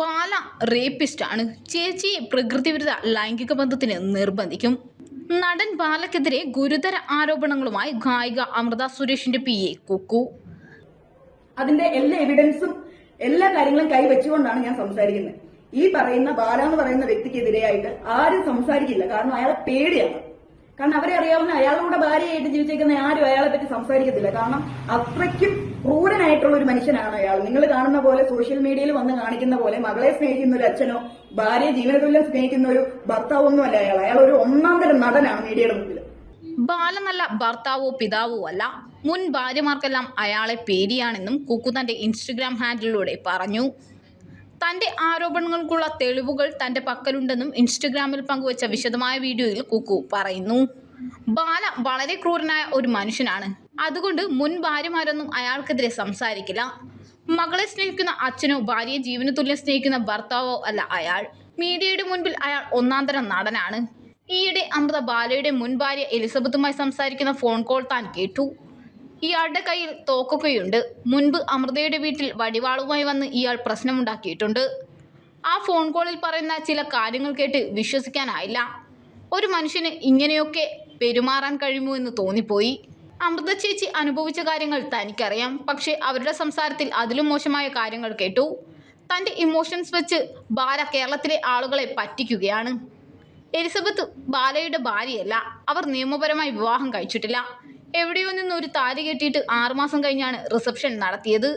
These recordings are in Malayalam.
ബാല റേപ്പിസ്റ്റ് ആണ് ചേച്ചിയെ പ്രകൃതിവിരുദ്ധ ലൈംഗിക ബന്ധത്തിന് നിർബന്ധിക്കും. നടൻ ബാലക്കെതിരെ ഗുരുതര ആരോപണങ്ങളുമായി ഗായിക അമൃത സുരേഷിന്റെ പി എ കുക്കു. അതിന്റെ എല്ലാ എവിഡൻസും എല്ലാ കാര്യങ്ങളും കൈവച്ചുകൊണ്ടാണ് ഞാൻ സംസാരിക്കുന്നത്. ഈ പറയുന്ന ബാല എന്ന് പറയുന്ന വ്യക്തിക്കെതിരെയായിട്ട് ആരും സംസാരിക്കില്ല. കാരണം അയാളെ പേടിയാണ്. കാരണം അവരെ അറിയാവുന്ന അയാളുടെ ഭാര്യയായിട്ട് ജീവിച്ചേക്കുന്ന ആരും അയാളെ പറ്റി സംസാരിക്കത്തില്ല. കാരണം അത്രയ്ക്കും ക്രൂരനായിട്ടുള്ള ഒരു മനുഷ്യനാണ് അയാൾ. നിങ്ങൾ കാണുന്ന പോലെ സോഷ്യൽ മീഡിയയിൽ വന്ന് കാണിക്കുന്ന പോലെ മകളെ സ്നേഹിക്കുന്ന ഒരു അച്ഛനോ ഭാര്യയെ ജീവനതുല്യം സ്നേഹിക്കുന്ന ഒരു ഭർത്താവൊന്നും അല്ല അയാൾ. അയാൾ ഒരു ഒന്നാം തരം നടനാണ് മീഡിയയുടെ മുമ്പിൽ. ബാലനല്ല ഭർത്താവോ പിതാവോ അല്ല. മുൻ ഭാര്യമാർക്കെല്ലാം അയാളെ പേടിയാണെന്നും കുക്കു തന്റെ ഇൻസ്റ്റഗ്രാം ഹാൻഡിലൂടെ പറഞ്ഞു. തന്റെ ആരോപണങ്ങൾക്കുള്ള തെളിവുകൾ തന്റെ പക്കലുണ്ടെന്നും ഇൻസ്റ്റഗ്രാമിൽ പങ്കുവച്ച വിശദമായ വീഡിയോയിൽ കുക്കു പറയുന്നു. ബാല വളരെ ക്രൂരനായ ഒരു മനുഷ്യനാണ്. അതുകൊണ്ട് മുൻ ഭാര്യമാരൊന്നും അയാൾക്കെതിരെ സംസാരിക്കില്ല. മകളെ സ്നേഹിക്കുന്ന അച്ഛനോ ഭാര്യയെ ജീവന തുല്യം സ്നേഹിക്കുന്ന ഭർത്താവോ അല്ല അയാൾ. മീഡിയയുടെ മുൻപിൽ അയാൾ ഒന്നാം തരം നടനാണ്. ഈയിടെ അമൃത ബാലയുടെ മുൻ ഭാര്യ എലിസബത്തുമായി സംസാരിക്കുന്ന ഫോൺ കോൾ താൻ കേട്ടു. ഇയാളുടെ കയ്യിൽ തോക്കൊക്കെയുണ്ട് മുൻപ് അമൃതയുടെ വീട്ടിൽ വടിവാളുമായി വന്ന് ഇയാൾ പ്രശ്നമുണ്ടാക്കിയിട്ടുണ്ട്. ആ ഫോൺ കോളിൽ പറയുന്ന ചില കാര്യങ്ങൾ കേട്ട് വിശ്വസിക്കാനായില്ല. ഒരു മനുഷ്യന് ഇങ്ങനെയൊക്കെ പെരുമാറാൻ കഴിയുമോ എന്ന് തോന്നിപ്പോയി. അമൃത ചേച്ചി അനുഭവിച്ച കാര്യങ്ങൾ തനിക്കറിയാം. പക്ഷേ അവരുടെ സംസാരത്തിൽ അതിലും മോശമായ കാര്യങ്ങൾ കേട്ടു. തന്റെ ഇമോഷൻസ് വെച്ച് ബാല കേരളത്തിലെ ആളുകളെ പറ്റിക്കുകയാണ്. എലിസബത്ത് ബാലയുടെ ഭാര്യയല്ല. അവർ നിയമപരമായി വിവാഹം കഴിച്ചിട്ടില്ല. എവിടെയോ നിന്ന് ഒരു താലി കെട്ടിയിട്ട് ആറുമാസം കഴിഞ്ഞാണ് റിസപ്ഷൻ നടത്തിയത്.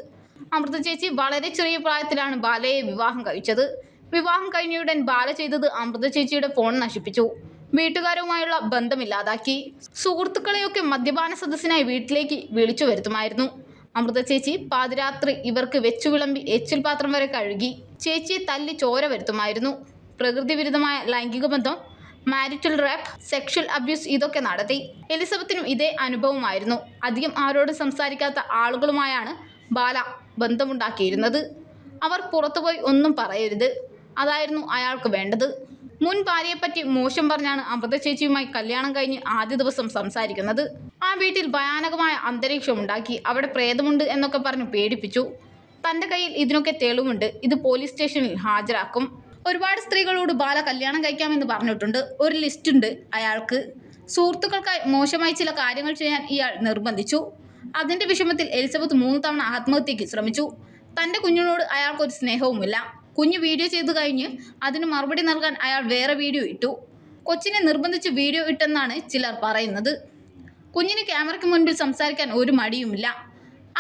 അമൃത ചേച്ചി വളരെ ചെറിയ പ്രായത്തിലാണ് ബാലയെ വിവാഹം കഴിച്ചത്. വിവാഹം കഴിഞ്ഞയുടൻ ബാല ചെയ്തത് അമൃത ചേച്ചിയുടെ ഫോൺ നശിപ്പിച്ചു. വീട്ടുകാരുമായുള്ള ബന്ധമില്ലാതാക്കി സുഹൃത്തുക്കളെയൊക്കെ മദ്യപാന സദസ്സിനായി വീട്ടിലേക്ക് വിളിച്ചു വരുത്തുമായിരുന്നു. അമൃത ചേച്ചി പാതിരാത്രി ഇവർക്ക് വെച്ചു വിളമ്പി എച്ചിൽ പാത്രം വരെ കഴുകി ചേച്ചിയെ തല്ലി ചോര വരുത്തുമായിരുന്നു. പ്രകൃതി വിരുദ്ധമായ ലൈംഗിക ബന്ധം മാരിറ്റൽ റാപ്പ് സെക്ഷൽ അബ്യൂസ് ഇതൊക്കെ നടത്തി. എലിസബത്തിനും ഇതേ അനുഭവമായിരുന്നു. അധികം ആരോട് സംസാരിക്കാത്ത ആളുകളുമായാണ് ബാല ബന്ധമുണ്ടാക്കിയിരുന്നത്. അവർ പുറത്തുപോയി ഒന്നും പറയരുത്. അതായിരുന്നു അയാൾക്ക് വേണ്ടത്. മുൻ ഭാര്യയെപ്പറ്റി മോശം പറഞ്ഞാണ് അമൃത ചേച്ചിയുമായി കല്യാണം കഴിഞ്ഞ് ആദ്യ ദിവസം സംസാരിക്കുന്നത്. ആ വീട്ടിൽ ഭയാനകമായ അന്തരീക്ഷം ഉണ്ടാക്കി അവിടെ പ്രേതമുണ്ട് എന്നൊക്കെ പറഞ്ഞ് പേടിപ്പിച്ചു. തന്റെ കയ്യിൽ ഇതിനൊക്കെ തെളിവുണ്ട്. ഇത് പോലീസ് സ്റ്റേഷനിൽ ഹാജരാക്കും. ഒരുപാട് സ്ത്രീകളോട് ബാല കല്യാണം കഴിക്കാമെന്ന് പറഞ്ഞിട്ടുണ്ട്. ഒരു ലിസ്റ്റ് ഉണ്ട് അയാൾക്ക്. സുഹൃത്തുക്കൾക്കായി മോശമായി ചില കാര്യങ്ങൾ ചെയ്യാൻ ഇയാൾ നിർബന്ധിച്ചു. അതിന്റെ വിഷമത്തിൽ എലിസബത്ത് മൂന്ന് തവണ ആത്മഹത്യയ്ക്ക് ശ്രമിച്ചു. തന്റെ കുഞ്ഞിനോട് അയാൾക്കൊരു സ്നേഹവുമില്ല. കുഞ്ഞ് വീഡിയോ ചെയ്തു കഴിഞ്ഞ് അതിന് മറുപടി നൽകാൻ അയാൾ വേറെ വീഡിയോ ഇട്ടു. കൊച്ചിനെ നിർബന്ധിച്ച് വീഡിയോ ഇട്ടെന്നാണ് ചിലർ പറയുന്നത്. കുഞ്ഞിന് ക്യാമറയ്ക്ക് മുൻപിൽ സംസാരിക്കാൻ ഒരു മടിയുമില്ല.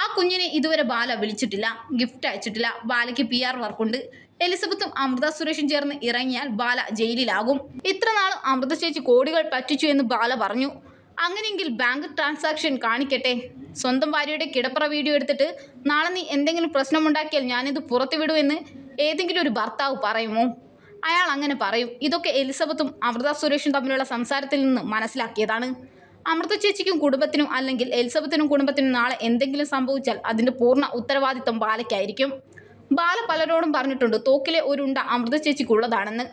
ആ കുഞ്ഞിനെ ഇതുവരെ ബാല വിളിച്ചിട്ടില്ല ഗിഫ്റ്റ് അയച്ചിട്ടില്ല. ബാലയ്ക്ക് പി ആർ വർക്കുണ്ട് എലിസബത്തും അമൃത സുരേഷും ചേർന്ന് ഇറങ്ങിയാൽ ബാല ജയിലിലാകും. ഇത്ര നാളും അമൃത ചേച്ചി കോടികൾ പറ്റിച്ചു എന്ന് ബാല പറഞ്ഞു. അങ്ങനെയെങ്കിൽ ബാങ്ക് ട്രാൻസാക്ഷൻ കാണിക്കട്ടെ. സ്വന്തം ഭാര്യയുടെ കിടപ്പറ വീഡിയോ എടുത്തിട്ട് നാളെ നീ എന്തെങ്കിലും പ്രശ്നമുണ്ടാക്കിയാൽ ഞാനിത് പുറത്തു വിടുമെന്ന് ഏതെങ്കിലും ഒരു ഭർത്താവ് പറയുമോ? അയാൾ അങ്ങനെ പറയും. ഇതൊക്കെ എലിസബത്തും അമൃത സുരേഷും തമ്മിലുള്ള സംസാരത്തിൽ നിന്ന് മനസ്സിലാക്കിയതാണ്. അമൃത ചേച്ചിക്കും കുടുംബത്തിനും അല്ലെങ്കിൽ എലിസബത്തിനും കുടുംബത്തിനും നാളെ എന്തെങ്കിലും സംഭവിച്ചാൽ അതിന്റെ പൂർണ ഉത്തരവാദിത്തം ബാലയ്ക്കായിരിക്കും. ബാല പലരോടും പറഞ്ഞിട്ടുണ്ട് തോക്കിലെ ഒരുണ്ട അമൃത ചേച്ചിക്കുള്ളതാണെന്ന്.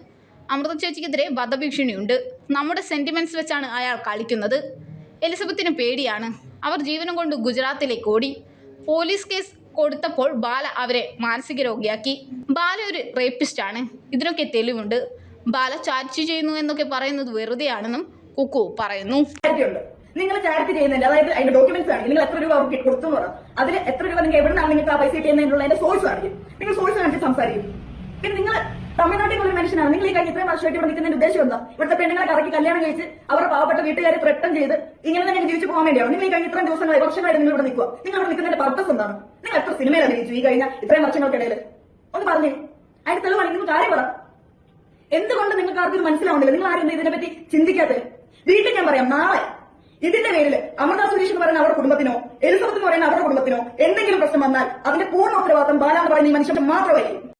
അമൃത ചേച്ചിക്കെതിരെ വധഭീഷണിയുണ്ട്. നമ്മുടെ സെന്റിമെന്റ്സ് വെച്ചാണ് അയാൾ കളിക്കുന്നത്. എലിസബത്തിന് പേടിയാണ്. അവർ ജീവനം കൊണ്ട് ഗുജറാത്തിലേക്ക് ഓടി. പോലീസ് കേസ് കൊടുത്തപ്പോൾ ബാല അവരെ മാനസിക രോഗിയാക്കി. ബാല ഒരു റേപ്പിസ്റ്റാണ് ഇതിനൊക്കെ തെളിവുണ്ട്. ബാല ചാർജ് ചെയ്യുന്നു എന്നൊക്കെ പറയുന്നത് വെറുതെയാണെന്നും കുക്കു പറയുന്നു. നിങ്ങൾ ചാരിറ്റി ചെയ്യുന്നില്ല അതായത് അതിന്റെ ഡോക്യുമെന്റ്സ് ആണ് നിങ്ങൾ എത്ര രൂപ അവർക്ക് കൊടുത്തു അതിൽ എത്ര രൂപ നിങ്ങൾ എവിടെ നിങ്ങൾക്ക് ആ പൈസ കിട്ടുന്നതിനുള്ള അതിന്റെ സോഴ്സ് കാണിക്കും. നിങ്ങൾ സോഴ്സ് കാണിച്ച് സംസാരിക്കും. പിന്നെ നിങ്ങൾ തമിഴ്നാട്ടിൽ ഒരു മനുഷ്യനാണ്. നിങ്ങൾ ഈ കഴിഞ്ഞ ഇത്രയും വർഷമായിട്ട് ഇവിടെ നിൽക്കുന്നതിന്റെ ഉദ്ദേശം എന്താ? ഇവിടുത്തെ പെണ്ണുങ്ങളെ കറക്കി കല്യാണം കഴിച്ച് അവരുടെ പാവപ്പെട്ട വീട്ടുകാരെ ത്രട്ടം ചെയ്ത് ഇങ്ങനെ തന്നെ ജീവിച്ചു പോകാൻ വേണ്ടിയാണ്? നിങ്ങൾ ഈ കഴിഞ്ഞ ഇത്രയും ദിവസങ്ങളായി വർഷമായിട്ട് നിങ്ങൾ ഇവിടെ നിൽക്കുക നിങ്ങൾ ഇവിടെ നിൽക്കുന്നതിന്റെ പർപ്പസ് എന്താണ്? നിങ്ങൾ എത്ര സിനിമയിൽ അഭിനയിച്ചു ഈ കഴിഞ്ഞ ഇത്രയും വർഷങ്ങൾക്കിടയിൽ ഒന്ന് പറഞ്ഞേ. അതിന് തെളിവാണ് നിങ്ങൾ കാര്യം പറ. എന്തുകൊണ്ട് നിങ്ങൾക്ക് ആർക്കും മനസ്സിലാവുന്നില്ല? നിങ്ങൾ ആരും ഇതിനെപ്പറ്റി ചിന്തിക്കാത്തത്? വീട്ടിൽ ഞാൻ പറയാം നാളെ ഇതിന്റെ പേരിൽ അമൃത സുരേഷ് എന്ന് പറയുന്ന അവരുടെ കുടുംബത്തിനോ എലിസബത്ത് എന്ന് പറയുന്ന അവരുടെ കുടുംബത്തിനോ എന്തെങ്കിലും പ്രശ്നം വന്നാൽ അതിന്റെ പൂർണ ഉത്തരവാദിത്തം ബാലാന്ന് പറയുന്ന ഈ മനുഷ്യന്റെ മാത്രമായിരിക്കും.